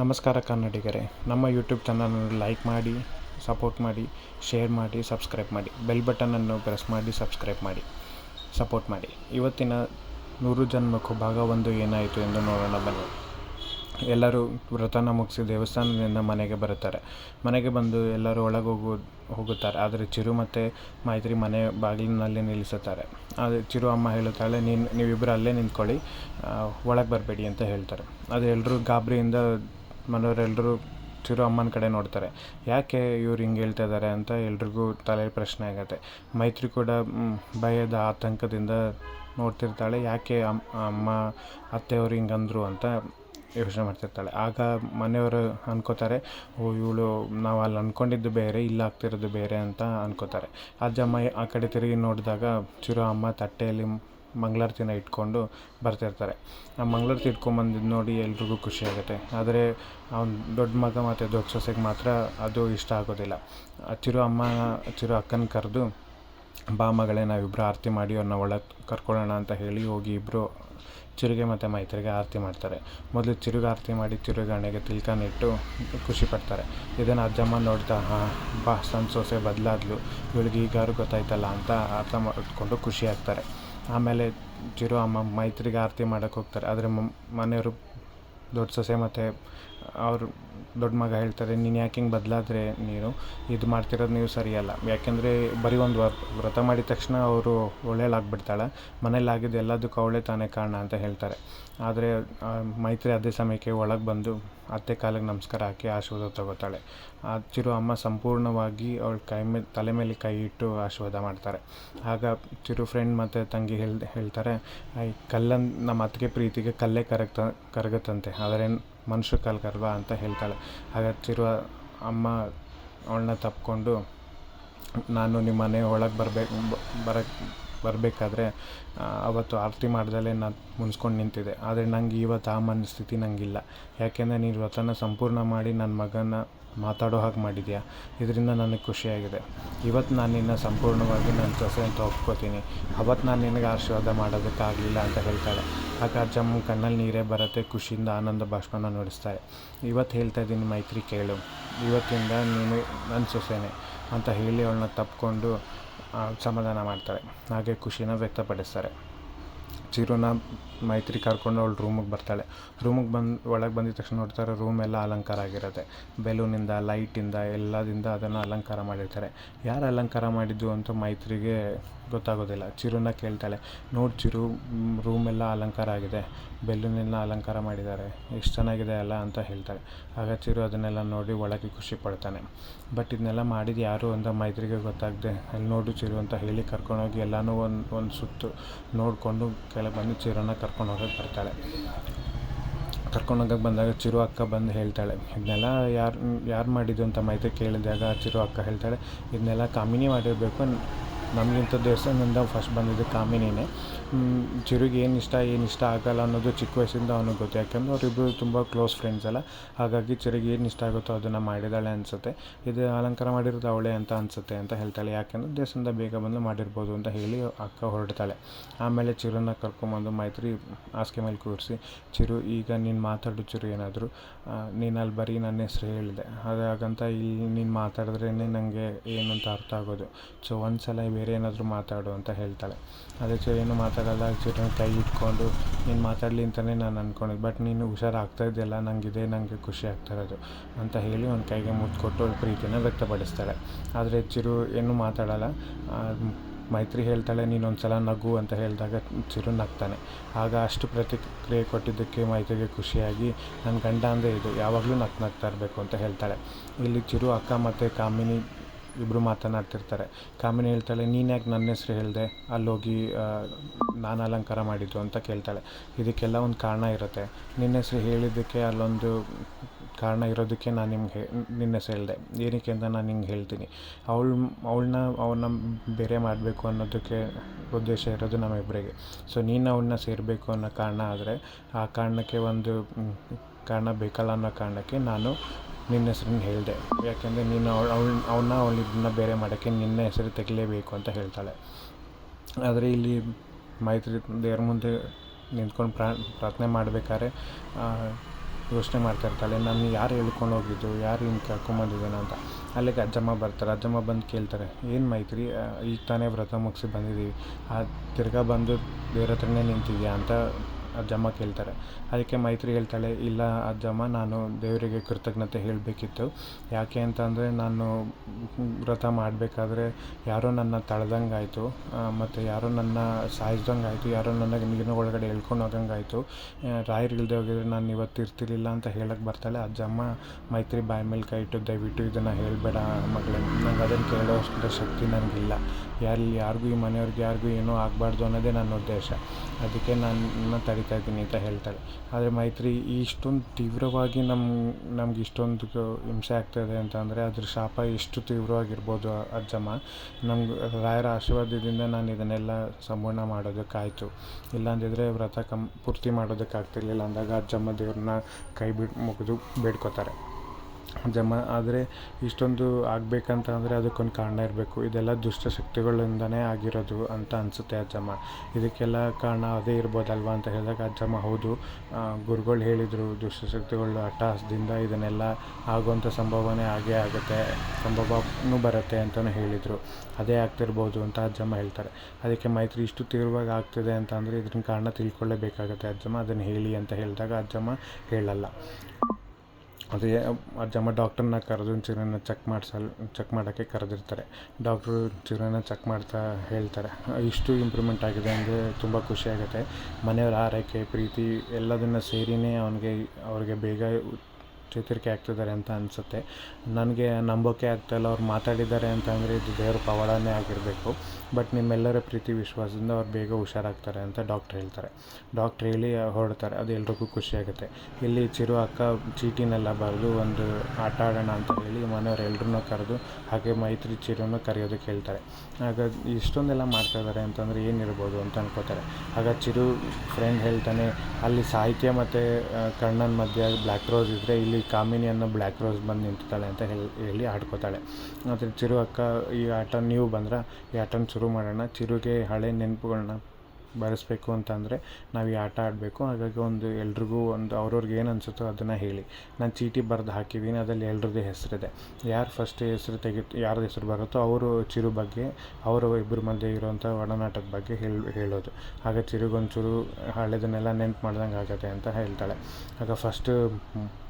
ನಮಸ್ಕಾರ ಕನ್ನಡಿಗರೇ, ನಮ್ಮ ಯೂಟ್ಯೂಬ್ ಚಾನಲನ್ನು ಲೈಕ್ ಮಾಡಿ ಸಪೋರ್ಟ್ ಮಾಡಿ ಶೇರ್ ಮಾಡಿ ಸಬ್ಸ್ಕ್ರೈಬ್ ಮಾಡಿ ಬೆಲ್ ಬಟನನ್ನು ಪ್ರೆಸ್ ಮಾಡಿ ಸಬ್ಸ್ಕ್ರೈಬ್ ಮಾಡಿ ಸಪೋರ್ಟ್ ಮಾಡಿ. ಇವತ್ತಿನ ನೂರು ಜನ್ಮಕ್ಕೂ ಭಾಗ ಒಂದು ಏನಾಯಿತು ಎಂದು ನೋಡೋಣ ಬನ್ನಿ. ಎಲ್ಲರೂ ವ್ರತನ ಮುಗಿಸಿ ದೇವಸ್ಥಾನದಿಂದ ಮನೆಗೆ ಬರುತ್ತಾರೆ. ಮನೆಗೆ ಬಂದು ಎಲ್ಲರೂ ಒಳಗೆ ಹೋಗು ಹೋಗುತ್ತಾರೆ. ಆದರೆ ಚಿರು ಮತ್ತು ಮೈತ್ರಿ ಮನೆ ಬಾಗಿಲಿನಲ್ಲಿ ನಿಲ್ಲಿಸುತ್ತಾರೆ. ಆದರೆ ಚಿರು ಅಮ್ಮ ಹೇಳುತ್ತಾಳೆ, ನೀನು ನೀವಿಬ್ಬರು ಅಲ್ಲೇ ನಿಂತ್ಕೊಳ್ಳಿ. ಒಳಗೆ ಬರಬೇಡಿ ಅಂತ ಹೇಳ್ತಾರೆ. ಅದು ಎಲ್ಲರೂ ಗಾಬರಿಯಿಂದ ಮನೆಯವರೆಲ್ಲರೂ ಚಿರು ಅಮ್ಮನ ಕಡೆ ನೋಡ್ತಾರೆ. ಯಾಕೆ ಇವ್ರು ಹಿಂಗೆ ಹೇಳ್ತಾ ಇದ್ದಾರೆ ಅಂತ ಎಲ್ರಿಗೂ ತಲೆ ಪ್ರಶ್ನೆ ಆಗುತ್ತೆ. ಮೈತ್ರಿ ಕೂಡ ಭಯದ ಆತಂಕದಿಂದ ನೋಡ್ತಿರ್ತಾಳೆ. ಯಾಕೆ ಅಮ್- ಅಮ್ಮ, ಅತ್ತೆಯವರು ಹಿಂಗಂದ್ರು ಅಂತ ಯೋಚನೆ ಮಾಡ್ತಿರ್ತಾಳೆ. ಆಗ ಮನೆಯವರು ಅನ್ಕೋತಾರೆ, ಓ, ಇವಳು ನಾವು ಅಲ್ಲಿ ಅಂದ್ಕೊಂಡಿದ್ದು ಬೇರೆ, ಇಲ್ಲಿ ಆಗ್ತಿರೋದು ಬೇರೆ ಅಂತ ಅನ್ಕೋತಾರೆ. ಅಜ್ಜಮ್ಮ ಆ ಕಡೆ ತಿರುಗಿ ನೋಡಿದಾಗ ಚಿರು ಅಮ್ಮ ತಟ್ಟೆಯಲ್ಲಿ ಮಂಗಳಾರತಿನ ಇಟ್ಕೊಂಡು ಬರ್ತಿರ್ತಾರೆ. ಆ ಮಂಗಳಾರತಿ ಇಟ್ಕೊಂಬಂದಿದ್ದು ನೋಡಿ ಎಲ್ರಿಗೂ ಖುಷಿ ಆಗುತ್ತೆ. ಆದರೆ ಅವ್ನು ದೊಡ್ಡ ಮಗ ಮತ್ತು ದೊಡ್ಡ ಸೊಸೆಗೆ ಮಾತ್ರ ಅದು ಇಷ್ಟ ಆಗೋದಿಲ್ಲ. ಚಿರು ಅಮ್ಮ, ಚಿರು ಅಕ್ಕನ ಕರೆದು ಬಾ ಮಗಳೇ ನಾವಿಬ್ಬರು ಆರತಿ ಮಾಡಿ ಅವ್ರನ್ನ ಒಳಗೆ ಕರ್ಕೊಳ್ಳೋಣ ಅಂತ ಹೇಳಿ ಹೋಗಿ ಇಬ್ಬರು ಚಿರುಗೆ ಮತ್ತು ಮೈತ್ರಿಗೆ ಆರತಿ ಮಾಡ್ತಾರೆ. ಮೊದಲು ಚಿರುಗೆ ಆರತಿ ಮಾಡಿ ಚಿರುಗೆ ಹಣೆಗೆ ಖುಷಿಪಡ್ತಾರೆ ಇಟ್ಟು ಖುಷಿ ಪಡ್ತಾರೆ. ಇದನ್ನು ಅಜ್ಜಮ್ಮ ನೋಡ್ತಾ, ಹಾಂ, ಬಾ ಸಣ್ಣ ಸೊಸೆ ಬದಲಾದ್ಲು. ಇವಳಿಗೆ ಈಗಾರು ಗೊತ್ತಾಯ್ತಲ್ಲ ಅಂತ ಅರ್ಥ ಮಾಡಿಕೊಂಡು ಖುಷಿ ಆಗ್ತಾರೆ. ಆಮೇಲೆ ಚಿರು ಅಮ್ಮ ಮೈತ್ರಿಗೆ ಆರತಿ ಮಾಡೋಕ್ಕೆ ಹೋಗ್ತಾರೆ. ಆದರೆ ಮನೆಯವರು ದೊಡ್ಡ ಸೊಸೆ ಮತ್ತು ಅವರು ದೊಡ್ಡ ಮಗ ಹೇಳ್ತಾರೆ, ನೀನು ಯಾಕೆ ಹಿಂಗೆ ಬದಲಾದ್ರೆ ನೀನು? ಇದು ಮಾಡ್ತಿರೋದು ನೀವು ಸರಿಯಲ್ಲ ಯಾಕೆಂದರೆ ಬರೀ ಒಂದು ವ್ರತ ಮಾಡಿದ ತಕ್ಷಣ ಅವರು ಒಳ್ಳೆಯಲ್ಲಾಗ್ಬಿಡ್ತಾಳೆ ಮನೇಲಿ ಆಗಿದ್ದು ಎಲ್ಲದಕ್ಕೂ ಅವಳೇ ತಾನೇ ಕಾರಣ ಅಂತ ಹೇಳ್ತಾರೆ. ಆದರೆ ಮೈತ್ರಿ ಅದೇ ಸಮಯಕ್ಕೆ ಒಳಗೆ ಬಂದು ಅತ್ತೆ ಕಾಲಿಗೆ ನಮಸ್ಕಾರ ಹಾಕಿ ಆಶೀರ್ವಾದ ತಗೋತಾಳೆ. ಚಿರು ಅಮ್ಮ ಸಂಪೂರ್ಣವಾಗಿ ಅವಳ ಕೈ ಮೇಲೆ ತಲೆ ಮೇಲೆ ಕೈ ಇಟ್ಟು ಆಶೀರ್ವಾದ ಮಾಡ್ತಾರೆ. ಆಗ ಚಿರು ಫ್ರೆಂಡ್ ಮತ್ತು ತಂಗಿ ಹೇಳ್, ಹೇಳ್ತಾರೆ ಈ ಕಲ್ಲನ್ ನಮ್ಮ ಅತ್ತಿಗೆ ಪ್ರೀತಿಗೆ ಕಲ್ಲೇ ಕರಗ್ತ, ಕರಗತ್ತಂತೆ. ಆದರೆ ಮನುಷ್ಯ ಕಾಲು ಕರಲ್ವಾ ಅಂತ ಹೇಳ್ತಾಳೆ. ಆಗ ಚಿರು ಅಮ್ಮ ಅವಳನ್ನ ತಪ್ಪಿಕೊಂಡು ನಾನು ನಿಮ್ಮ ಮನೆ ಒಳಗೆ ಬರಬೇಕು ಬರಕ್ಕೆ ಬರಬೇಕಾದ್ರೆ ಅವತ್ತು ಆರತಿ ಮಾಡ್ದಲೇ ನಾನು ಮುನ್ಸ್ಕೊಂಡು ನಿಂತಿದ್ದೆ ಆದರೆ ನಂಗೆ ಇವತ್ತು ಆ ಮನಸ್ಥಿತಿ ನನಗಿಲ್ಲ ಯಾಕೆಂದರೆ ನೀನು ವ್ರತನ ಸಂಪೂರ್ಣ ಮಾಡಿ ನನ್ನ ಮಗನ ಮಾತಾಡೋ ಹಾಗೆ ಮಾಡಿದ್ಯಾ? ಇದರಿಂದ ನನಗೆ ಖುಷಿಯಾಗಿದೆ. ಇವತ್ತು ನಾನು ನಿನ್ನ ಸಂಪೂರ್ಣವಾಗಿ ನನ್ನ ಸೊಸೆ ಅಂತ ಒಪ್ಕೋತೀನಿ. ಅವತ್ತು ನಾನು ನಿನಗೆ ಆಶೀರ್ವಾದ ಮಾಡೋದಕ್ಕಾಗಲಿಲ್ಲ ಅಂತ ಹೇಳ್ತಾಳೆ. ಆಗ ಅಜ್ಜಮ್ಮ ಕಣ್ಣಲ್ಲಿ ನೀರೇ ಬರುತ್ತೆ ಖುಷಿಯಿಂದ ಆನಂದ ಭಾಷಣ ನುಡಿಸ್ತಾರೆ ಇವತ್ತು ಹೇಳ್ತಾ ಇದ್ದೀನಿ ಮೈತ್ರಿ ಕೇಳು. ಇವತ್ತಿಂದ ನೀನು ನನ್ನ ಸೊಸೆನೇ ಅಂತ ಹೇಳಿ ಅವಳನ್ನ ತಪ್ಕೊಂಡು ಆ, ಸಮಾಧಾನ ಮಾಡ್ತಾರೆ. ಹಾಗೆ ಖುಷಿನ ವ್ಯಕ್ತಪಡಿಸ್ತಾರೆ. ಚಿರುನ ಮೈತ್ರಿ ಕರ್ಕೊಂಡು ಅವಳು ರೂಮಿಗೆ ಬರ್ತಾಳೆ. ರೂಮಿಗೆ ಬಂದು, ಒಳಗೆ ಬಂದಿದ ತಕ್ಷಣ ನೋಡ್ತಾರೆ ರೂಮ್ ಎಲ್ಲ ಅಲಂಕಾರ ಆಗಿರುತ್ತೆ. ಬೆಲೂನಿಂದ ಲೈಟಿಂದ ಎಲ್ಲದಿಂದ ಅದನ್ನು ಅಲಂಕಾರ ಮಾಡಿರ್ತಾರೆ. ಯಾರು ಅಲಂಕಾರ ಮಾಡಿದ್ದು ಅಂತ ಮೈತ್ರಿಗೆ ಗೊತ್ತಾಗೋದಿಲ್ಲ. ಚಿರುನ ಕೇಳ್ತಾಳೆ, ನೋಡಿ ಚಿರು ರೂಮ್ ಎಲ್ಲ ಅಲಂಕಾರ ಆಗಿದೆ. ಬೆಲೂನೆಲ್ಲ ಅಲಂಕಾರ ಮಾಡಿದ್ದಾರೆ. ಎಷ್ಟು ಚೆನ್ನಾಗಿದೆ ಅಲ್ಲ? ಅಂತ ಹೇಳ್ತಾಳೆ. ಆಗ ಚಿರು ಅದನ್ನೆಲ್ಲ ನೋಡಿ ಒಳಗೆ ಖುಷಿ ಪಡ್ತಾನೆ. ಬಟ್ ಇದನ್ನೆಲ್ಲ ಮಾಡಿದ್ದು ಯಾರು ಅಂತ ಮೈತ್ರಿಗೆ ಗೊತ್ತಾಗದೆ. ಅಲ್ಲಿ ನೋಡು ಚಿರು ಅಂತ ಹೇಳಿ ಕರ್ಕೊಂಡೋಗಿ ಎಲ್ಲನೂ ಒಂದು ಒಂದು ಸುತ್ತು ನೋಡಿಕೊಂಡು ಕೆಳಗೆ ಬಂದು ಚಿರುನ ಕರ್ಕೊಂಡು ಹೋಗೋಕೆ ಬರ್ತಾಳೆ. ಕರ್ಕೊಂಡು ಹೋಗಕ್ಕೆ ಬಂದಾಗ ಚಿರು ಅಕ್ಕ ಬಂದು ಹೇಳ್ತಾಳೆ, ಇದನ್ನೆಲ್ಲ ಯಾರು ಯಾರು ಮಾಡಿದ್ದು ಅಂತ ಮೈತ್ರಿ ಕೇಳಿದಾಗ ಚಿರು ಅಕ್ಕ ಹೇಳ್ತಾಳೆ, ಇದನ್ನೆಲ್ಲ ಕಾಮಿನಿ ಮಾಡಿರಬೇಕು. ನಮಗಿಂತ ದೇವಸ್ಥಾನದಿಂದ ಫಸ್ಟ್ ಬಂದಿದ್ದು ಕಾಮಿನಿನೇ. ಚಿರುಗೆ ಏನು ಇಷ್ಟ ಏನು ಇಷ್ಟ ಆಗಲ್ಲ ಅನ್ನೋದು ಚಿಕ್ಕ ವಯಸ್ಸಿಂದ ಅವನಿಗೆ ಗೊತ್ತು. ಯಾಕಂದ್ರೆ ಅವರಿಬ್ಬರು ತುಂಬ ಕ್ಲೋಸ್ ಫ್ರೆಂಡ್ಸ್ ಅಲ್ಲ. ಹಾಗಾಗಿ ಚಿರುಗೆ ಏನು ಇಷ್ಟ ಆಗುತ್ತೋ ಅದನ್ನು ಮಾಡಿದ್ದಾಳೆ ಅನಿಸುತ್ತೆ. ಇದು ಅಲಂಕಾರ ಮಾಡಿರೋದು ಅವಳೇ ಅಂತ ಅನಿಸುತ್ತೆ ಅಂತ ಹೇಳ್ತಾಳೆ. ಯಾಕೆಂದರೆ ದೇವಸ್ಥಾನದ ಬೇಗ ಬಂದು ಮಾಡಿರ್ಬೋದು ಅಂತ ಹೇಳಿ ಅಕ್ಕ ಹೊರಡ್ತಾಳೆ. ಆಮೇಲೆ ಚಿರುನ ಕರ್ಕೊಂಬಂದು ಮೈತ್ರಿ ಹಾಸಿಗೆ ಮೇಲೆ ಕೂರಿಸಿ, ಚಿರು, ಈಗ ನೀನು ಮಾತಾಡು ಚಿರು ಏನಾದರೂ ನೀನು ಅಲ್ಲಿ ಬರೀ ನನ್ನ ಹೆಸರು ಹೇಳಿದೆ. ಹಾಗಂತ ಇಲ್ಲಿ ನೀನು ಮಾತಾಡಿದ್ರೇ ನನಗೆ ಏನು ಅಂತ ಅರ್ಥ ಆಗೋದು. ಸೊ ಒಂದು ಸಲ ಬೇರೆ ಏನಾದರೂ ಮಾತಾಡು ಅಂತ ಹೇಳ್ತಾಳೆ. ಅದೇ ಚಿರು, ಏನು ಮಾತಾಡಲ್ಲ ಚಿರುನ ಕೈ ಇಟ್ಕೊಂಡು ನೀನು ಮಾತಾಡಲಿ ಅಂತಲೇ ನಾನು ಅಂದ್ಕೊಂಡಿದ್ದು ಬಟ್ ನೀನು ಹುಷಾರಾಗ್ತಾ ಇದೆಯಲ್ಲ ನನಗಿದೆ ನನಗೆ ಖುಷಿ ಆಗ್ತಾ ಇರೋದು ಅಂತ ಹೇಳಿ ಒಂದು ಕೈಗೆ ಮುದ್ದು ಕೊಟ್ಟು ಪ್ರೀತಿನ ವ್ಯಕ್ತಪಡಿಸ್ತಾಳೆ. ಆದರೆ ಚಿರು ಏನೂ ಮಾತಾಡಲ್ಲ. ಮೈತ್ರಿ ಹೇಳ್ತಾಳೆ ನೀನೊಂದು ಸಲ ನಗು ಅಂತ ಹೇಳಿದಾಗ ಚಿರು ನಗ್ತಾನೆ. ಆಗ ಅಷ್ಟು ಪ್ರತಿಕ್ರಿಯೆ ಕೊಟ್ಟಿದ್ದಕ್ಕೆ ಮೈತ್ರಿಗೆ ಖುಷಿಯಾಗಿ ನನ್ನ ಗಂಡ ಅಂದರೆ ಇದು, ಯಾವಾಗಲೂ ನಗ್ ನಗ್ತಾ ಇರಬೇಕು ಅಂತ ಹೇಳ್ತಾಳೆ. ಇಲ್ಲಿ ಚಿರು ಅಕ್ಕ ಮತ್ತು ಕಾಮಿನಿ ಇಬ್ಬರು ಮಾತನಾಡ್ತಿರ್ತಾರೆ. ಕಾಮಿನಿ ಹೇಳ್ತಾಳೆ ನೀನು ಯಾಕೆ ನನ್ನ ಹೆಸ್ರು ಹೇಳಿದೆ? ಅಲ್ಲೋಗಿ ನಾನು ಅಲಂಕಾರ ಮಾಡಿದ್ದು ಅಂತ ಕೇಳ್ತಾಳೆ. ಇದಕ್ಕೆಲ್ಲ ಒಂದು ಕಾರಣ ಇರುತ್ತೆ. ನಿನ್ನ ಹೆಸ್ರು ಹೇಳಿದ್ದಕ್ಕೆ ಅಲ್ಲೊಂದು ಕಾರಣ ಇರೋದಕ್ಕೆ ನಾನು ನಿಮ್ಗೆ ನಿನ್ನ ಹೆಸ್ರು ಹೇಳಿದೆ. ಏನಕ್ಕೆ ಅಂತ ನಾನು ನಿಂಗೆ ಹೇಳ್ತೀನಿ. ಅವಳು ಅವಳನ್ನ ಅವನ್ನ ಬೇರೆ ಮಾಡಬೇಕು ಅನ್ನೋದಕ್ಕೆ ಉದ್ದೇಶ ಇರೋದು ನಮ್ಮಿಬ್ಬರಿಗೆ ಸೊ, ನೀನು ಅವಳನ್ನ ಸೇರಬೇಕು ಅನ್ನೋ ಕಾರಣ ಆದರೆ, ಆ ಕಾರಣಕ್ಕೆ ಒಂದು ಕಾರಣ ಬೇಕಲ್ಲ ಅನ್ನೋ ಕಾರಣಕ್ಕೆ ನಾನು ನಿನ್ನ ಹೆಸ್ರನ್ನ ಹೇಳಿದೆ. ಯಾಕೆಂದರೆ ನೀನು ಅವಳು ಅವನ್ನ ಅವಳಿಬ್ಬರನ್ನ ಬೇರೆ ಮಾಡೋಕ್ಕೆ ನಿನ್ನ ಹೆಸರು ತೆಗಿಲೇಬೇಕು ಅಂತ ಹೇಳ್ತಾಳೆ. ಆದರೆ ಇಲ್ಲಿ ಮೈತ್ರಿ ದೇವ್ರ ಮುಂದೆ ನಿಂತ್ಕೊಂಡು ಪ್ರಾ ಪ್ರಾರ್ಥನೆ ಮಾಡಬೇಕಾದ್ರೆ ಯೋಚನೆ ಮಾಡ್ತಾ ಇರ್ತಾಳೆ, ನಾನು ಯಾರು ಹೇಳ್ಕೊಂಡು ಹೋಗಿದ್ದು, ಯಾರು ಹಿಂಗೆ ಕರ್ಕೊಂಬಂದಿದ್ದಾನೆ ಅಂತ. ಅಲ್ಲಿಗೆ ಅಜ್ಜಮ್ಮ ಬರ್ತಾರೆ. ಅಜ್ಜಮ್ಮ ಬಂದು ಕೇಳ್ತಾರೆ, ಏನು ಮೈತ್ರಿ ಈಗ ತಾನೇ ವ್ರತ ಮುಗಿಸಿ ಬಂದಿದ್ದೀವಿ. ಆ, ತಿರ್ಗಾ ಬಂದು ದೇವ್ರ ಹತ್ರನೇ ನಿಂತಿದ್ಯಾ ಅಂತ ಅಜ್ಜಮ್ಮ ಕೇಳ್ತಾರೆ. ಅದಕ್ಕೆ ಮೈತ್ರಿ ಹೇಳ್ತಾಳೆ, ಇಲ್ಲ ಅಜ್ಜಮ್ಮ, ನಾನು ದೇವರಿಗೆ ಕೃತಜ್ಞತೆ ಹೇಳಬೇಕಿತ್ತು. ಯಾಕೆ ಅಂತಂದರೆ ನಾನು ವ್ರತ ಮಾಡಬೇಕಾದ್ರೆ ಯಾರೋ ನನ್ನ ತಳ್ದಂಗೆ ಆಯಿತು ಮತ್ತು ಯಾರೋ ನನ್ನ ಸಾಯಿಸ್ದಂಗೆ ಆಯಿತು ಯಾರೋ ನನ್ನ ನೀರಿನ ಒಳಗಡೆ ಎಳ್ಕೊಂಡು ಹೋಗಂಗೆ ಆಯಿತು ರಾಯರು ಇಲ್ಲದೆ ಹೋಗಿದ್ರೆ ನಾನು ಇವತ್ತು ಇರ್ತಿರ್ಲಿಲ್ಲ ಅಂತ ಹೇಳಕ್ಕೆ ಬರ್ತಾಳೆ. ಅಜ್ಜಮ್ಮ ಮೈತ್ರಿ ಬಾಯಿ ಮೇಲೆ ಕೈ ಇಟ್ಟು, ದಯವಿಟ್ಟು ಇದನ್ನು ಹೇಳಬೇಡ ಮಗಳೇ, ನಂಗೆ ಅದನ್ನು ಕೇಳೋ ಅಷ್ಟು ಶಕ್ತಿ ನನಗಿಲ್ಲ. ಯಾರು ಯಾರಿಗೂ ಈ ಮನೆಯವ್ರಿಗೆ ಯಾರಿಗೂ ಏನೂ ಆಗಬಾರ್ದು ಅನ್ನೋದೇ ನನ್ನ ಉದ್ದೇಶ. ಅದಕ್ಕೆ ನಾನು ತಡಿತಾ ಇದ್ದೀನಿ ಅಂತ ಹೇಳ್ತಾರೆ. ಆದರೆ ಮೈತ್ರಿ, ಇಷ್ಟೊಂದು ತೀವ್ರವಾಗಿ ನಮ್ಮ ನಮ್ಗೆ ಇಷ್ಟೊಂದು ಹಿಂಸೆ ಆಗ್ತಾಯಿದೆ ಅಂತಂದರೆ ಅದ್ರ ಶಾಪ ಎಷ್ಟು ತೀವ್ರವಾಗಿರ್ಬೋದು ಅಜ್ಜಮ್ಮ? ನಮ್ಗೆ ರಾಯರ ಆಶೀರ್ವಾದದಿಂದ ನಾನು ಇದನ್ನೆಲ್ಲ ಸಂಪೂರ್ಣ ಮಾಡೋದಕ್ಕಾಯಿತು. ಇಲ್ಲಾಂದಿದ್ರೆ ವ್ರತ ಕಂ, ಪೂರ್ತಿ ಮಾಡೋದಕ್ಕಾಗ್ತಿರ್ಲಿಲ್ಲ ಅಂದಾಗ ಅಜ್ಜಮ್ಮ ದೇವ್ರನ್ನ ಕೈ ಬಿಟ್ಟು ಮುಗಿದು ಬೇಡ್ಕೋತಾರೆ. ಅಜ್ಜಮ್ಮ ಆದರೆ ಇಷ್ಟೊಂದು ಆಗಬೇಕಂತ ಅಂದರೆ ಅದಕ್ಕೊಂದು ಕಾರಣ ಇರಬೇಕು. ಇದೆಲ್ಲ ದುಷ್ಟಶಕ್ತಿಗಳಿಂದನೇ ಆಗಿರೋದು ಅಂತ ಅನಿಸುತ್ತೆ ಅಜ್ಜಮ್ಮ ಇದಕ್ಕೆಲ್ಲ ಕಾರಣ ಅದೇ ಇರ್ಬೋದಲ್ವ ಅಂತ ಹೇಳಿದಾಗ ಅಜ್ಜಮ್ಮ ಹೌದು. ಗುರುಗಳು ಹೇಳಿದರು ದುಷ್ಟಶಕ್ತಿಗಳು ಹಠಾಸದಿಂದ ಇದನ್ನೆಲ್ಲ ಆಗುವಂಥ ಸಂಭವನೆ ಆಗೇ ಆಗುತ್ತೆ, ಸಂಭವನೂ ಬರುತ್ತೆ ಅಂತಲೂ ಹೇಳಿದರು. ಅದೇ ಆಗ್ತಿರ್ಬೋದು ಅಂತ ಅಜ್ಜಮ್ಮ ಹೇಳ್ತಾರೆ. ಅದಕ್ಕೆ ಮೈತ್ರಿ ಇಷ್ಟು ತೀವ್ರವಾಗಿ ಆಗ್ತಿದೆ ಅಂತ ಅಂದರೆ ಇದ್ರ ಕಾರಣ ತಿಳ್ಕೊಳ್ಳೇಬೇಕಾಗತ್ತೆ ಅಜ್ಜಮ್ಮ ಅದನ್ನು ಹೇಳಿ ಅಂತ ಹೇಳಿದಾಗ ಅಜ್ಜಮ್ಮ ಹೇಳಲ್ಲ. ಅದೇ ಅಜ್ಜಮ್ಮ ಡಾಕ್ಟ್ರನ್ನ ಕರೆದು ಚಿರನ ಚೆಕ್ ಮಾಡ್ಸಲ್, ಚೆಕ್ ಮಾಡೋಕ್ಕೆ ಕರೆದಿರ್ತಾರೆ. ಡಾಕ್ಟ್ರು ಚಿರನ ಚೆಕ್ ಮಾಡ್ತಾ ಹೇಳ್ತಾರೆ. ಇಷ್ಟು ಇಂಪ್ರೂವ್ಮೆಂಟ್ ಆಗಿದೆ ಅಂದರೆ ತುಂಬ ಖುಷಿಯಾಗುತ್ತೆ ಮನೆಯವರ ಆರೈಕೆ, ಪ್ರೀತಿ ಎಲ್ಲದನ್ನು ಸೇರಿನೇ ಅವನಿಗೆ, ಅವ್ರಿಗೆ ಬೇಗ ಚೇತರಿಕೆ ಆಗ್ತಿದ್ದಾರೆ ಅಂತ ಅನಿಸುತ್ತೆ. ನನಗೆ ನಂಬೋಕೆ ಆಗ್ತಾಯಿಲ್ಲ ಅವ್ರು ಮಾತಾಡಿದ್ದಾರೆ ಅಂತ ಅಂದರೆ ಇದು ದೇವ್ರ ಪವಾಡನೇ ಆಗಿರಬೇಕು. ಬಟ್ ನಿಮ್ಮೆಲ್ಲರ ಪ್ರೀತಿ, ವಿಶ್ವಾಸದಿಂದ ಅವ್ರು ಬೇಗ ಹುಷಾರಾಗ್ತಾರೆ ಅಂತ ಡಾಕ್ಟ್ರ್ ಹೇಳ್ತಾರೆ. ಡಾಕ್ಟ್ರ್ ಹೇಳಿ ಹೊರಡ್ತಾರೆ, ಅದು ಎಲ್ರಿಗೂ ಖುಷಿಯಾಗುತ್ತೆ ಇಲ್ಲಿ ಚಿರು ಅಕ್ಕ ಚೀಟಿನೆಲ್ಲ ಬರೆದು ಒಂದು ಆಟ ಆಡೋಣ ಅಂತ ಹೇಳಿ ಮನೆಯವ್ರು ಕರೆದು ಹಾಗೆ ಮೈತ್ರಿ ಚಿರುನು ಕರೆಯೋದಕ್ಕೆ ಹೇಳ್ತಾರೆ. ಆಗ ಇಷ್ಟೊಂದೆಲ್ಲ ಮಾಡ್ತಾ ಇದ್ದಾರೆ ಅಂತಂದರೆ ಏನಿರ್ಬೋದು ಅಂತ ಅನ್ಕೋತಾರೆ. ಆಗ ಚಿರು ಫ್ರೆಂಡ್ ಹೇಳ್ತಾನೆ, ಅಲ್ಲಿ ಸಾಹಿತ್ಯ ಮತ್ತು ಕಣ್ಣನ ಮಧ್ಯೆ ಬ್ಲ್ಯಾಕ್ ರೋಸ್ ಇದ್ದರೆ ಇಲ್ಲಿ ಕಾಮಿನಿ ಅನ್ನೋ ಬ್ಲ್ಯಾಕ್ ರೋಸ್ ಬಂದು ನಿಂತಿದ್ದಾಳೆ ಅಂತ ಹೇಳಿ ಹೇಳಿ ಆಡ್ಕೋತಾಳೆ. ಮತ್ತು ಚಿರು ಅಕ್ಕ, ಈ ಆಟ ನೀವು ಬಂದ್ರೆ? ಈ ಆಟನ ಶುರು ಮಾಡೋಣ. ಚಿರುಗೆ ಹಳೆ ನೆನಪುಗಳ್ನ ಬರೆಸ್ಬೇಕು ಅಂತಂದರೆ ನಾವು ಈ ಆಟ ಆಡಬೇಕು. ಹಾಗಾಗಿ ಒಂದು ಎಲ್ರಿಗೂ ಒಂದು ಅವ್ರವ್ರಿಗೆ ಏನು ಅನಿಸುತ್ತೋ ಅದನ್ನು ಹೇಳಿ. ನಾನು ಚೀಟಿ ಬರೆದು ಹಾಕಿದ್ದೀನಿ ಅದರಲ್ಲಿ ಎಲ್ರದ್ದು ಹೆಸರಿದೆ. ಯಾರು ಫಸ್ಟ್ ಹೆಸರು ತೆಗಿ ಯಾರ್ದು ಹೆಸರು ಬರುತ್ತೋ ಅವರು ಚಿರು ಬಗ್ಗೆ, ಅವರು ಇಬ್ಬರ ಮಧ್ಯೆ ಇರುವಂಥ ಒಡನಾಟದ ಬಗ್ಗೆ ಹೇಳಿ, ಹೇಳೋದು. ಆಗ ಚಿರುಗೊಂಚೂರು ಹಳೆದನ್ನೆಲ್ಲ ನೆನ್ಪು ಮಾಡ್ದಂಗೆ ಆಗುತ್ತೆ ಅಂತ ಹೇಳ್ತಾಳೆ. ಆಗ ಫಸ್ಟ್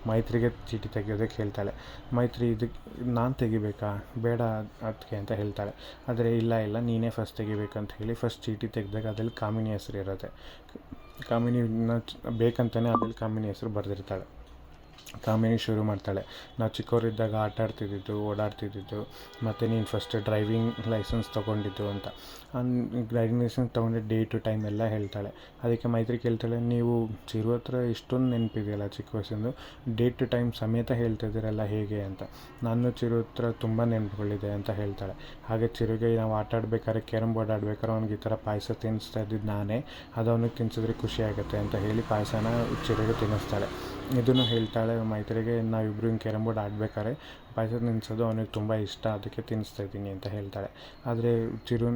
ಮೈತ್ರಿಗೆ ಚೀಟಿ ತೆಗಿಯೋದಕ್ಕೆ ಹೇಳ್ತಾಳೆ. ಮೈತ್ರಿ ಇದಕ್ಕೆ ನಾನು ತೆಗಿಬೇಕಾ? ಬೇಡ ಅದಕ್ಕೆ ಅಂತ ಹೇಳ್ತಾಳೆ. ಆದರೆ ಇಲ್ಲ ಇಲ್ಲ, ನೀನೇ ಫಸ್ಟ್ ತೆಗಿಬೇಕಂತ ಹೇಳಿ ಫಸ್ಟ್ ಚೀಟಿ ತೆಗೆದಾಗ ಅದ್ರಲ್ಲಿ ಕಾಮಿನಿ ಹೆಸರು ಇರುತ್ತೆ. ಕಾಮಿನಿನ ಬೇಕಂತಲೇ ಅದ್ರಲ್ಲಿ ಕಾಮಿನಿ ಹೆಸರು ಬರೆದಿರ್ತಾಳೆ. ಕಾಮಿನಿ ಶುರು ಮಾಡ್ತಾಳೆ. ನಾವು ಚಿಕ್ಕವರಿದ್ದಾಗ ಆಟ ಆಡ್ತಿದ್ದಿದ್ದು, ಓಡಾಡ್ತಿದ್ದಿದ್ದು, ಮತ್ತು ನೀನು ಫಸ್ಟ್ ಡ್ರೈವಿಂಗ್ ಲೈಸೆನ್ಸ್ ತೊಗೊಂಡಿದ್ದು ಅಂತ. ಡ್ರೈವಿಂಗ್ ಲೈಸೆನ್ಸ್ ತೊಗೊಂಡು ಡೇ ಟು ಟೈಮ್ ಎಲ್ಲ ಹೇಳ್ತಾಳೆ. ಅದಕ್ಕೆ ಮೈತ್ರಿ ಕೇಳ್ತಾಳೆ, ನೀವು ಚಿರು ಹತ್ರ ಇಷ್ಟೊಂದು ನೆನಪಿದೆಯಲ್ಲ ಚಿಕ್ಕ ವಯಸ್ಸಿಂದು? ಡೇ ಟು ಟೈಮ್ ಸಮೇತ ಹೇಳ್ತಿದ್ದೀರಲ್ಲ ಹೇಗೆ ಅಂತ. ನಾನು ಚಿರು ಹತ್ರ ತುಂಬ ನೆನಪುಗಳಿದೆ ಅಂತ ಹೇಳ್ತಾಳೆ. ಹಾಗೆ ಚಿರುಗೆ ನಾವು ಆಟ ಆಡ್ಬೇಕಾದ್ರೆ ಕ್ಯಾರಮ್ ಬೋರ್ಡ್ ಆಡ್ಬೇಕಾದ್ರೆ ಅವ್ನಿಗೆ ಈ ಥರ ಪಾಯಸ ತಿನ್ನಿಸ್ತಾ ಇದ್ದಿದ್ದು ನಾನೇ. ಅದು ಅವನಿಗೆ ತಿನ್ನಿಸಿದ್ರೆ ಖುಷಿಯಾಗುತ್ತೆ ಅಂತ ಹೇಳಿ ಪಾಯಸನ ಚಿರುಗೆ ತಿನ್ನಿಸ್ತಾಳೆ. ಇದನ್ನು ಹೇಳ್ತಾಳೆ ಮೈತ್ರಿಗೆ ನಾವಿಬ್ಬರು ಹಿಂಗೆ ಕ್ಯಾರಮ್ ಬೋರ್ಡ್ ಆಡ್ಬೇಕಾದ್ರೆ ಪಾಯಸ ತಿನ್ನಿಸೋದು ಅವನಿಗೆ ತುಂಬ ಇಷ್ಟ, ಅದಕ್ಕೆ ತಿನ್ನಿಸ್ತಾ ಇದ್ದೀನಿ ಅಂತ ಹೇಳ್ತಾಳೆ. ಆದರೆ ಚಿರು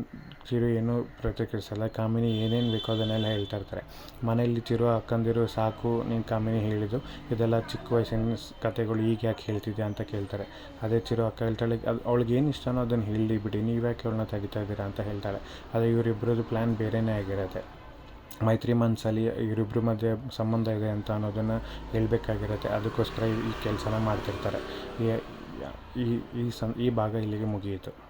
ಚಿರು ಏನೂ ಪ್ರತಿಕ್ರಿಯಿಸಲ್ಲ, ಕಾಮಿನಿ ಏನೇನು ಬೇಕೋ ಅದನ್ನೆಲ್ಲ ಹೇಳ್ತಾ ಇರ್ತಾರೆ. ಮನೆಯಲ್ಲಿ ಚಿರು ಅಕ್ಕಂದಿರು ಸಾಕು, ನೀನು ಕಾಮಿನಿ ಹೇಳಿದ್ದು, ಇದೆಲ್ಲ ಚಿಕ್ಕ ವಯಸ್ಸಿನ ಕತೆಗಳು ಈಗ ಯಾಕೆ ಹೇಳ್ತಿದ್ಯಾ ಅಂತ ಕೇಳ್ತಾರೆ. ಅದೇ ಚಿರು ಅಕ್ಕ ಹೇಳ್ತಾಳೆ, ಅದು ಅವಳಿಗೆ ಏನು ಇಷ್ಟನೋ ಅದನ್ನು ಹೇಳಿ ಬಿಡಿ ನೀವು ಯಾಕೆ ಅವಳನ್ನ ತೆಗಿತಾ ಇದ್ದೀರಾ ಅಂತ ಹೇಳ್ತಾಳೆ. ಆದರೆ ಇವರಿಬ್ಬರದ್ದು ಪ್ಲ್ಯಾನ್ ಬೇರೆಯೇ ಆಗಿರುತ್ತೆ. ಮೈತ್ರಿ ಮನಸ್ಸಲ್ಲಿ ಇವರಿಬ್ಬರ ಮಧ್ಯೆ ಸಂಬಂಧ ಇದೆ ಅಂತ ಅನ್ನೋದನ್ನು ಹೇಳಬೇಕಾಗಿರುತ್ತೆ. ಅದಕ್ಕೋಸ್ಕರ ಈ ಕೆಲಸನ ಮಾಡ್ತಿರ್ತಾರೆ. ಈ ಈ ಈ ಈ ಭಾಗ ಇಲ್ಲಿಗೆ ಮುಗಿಯಿತು.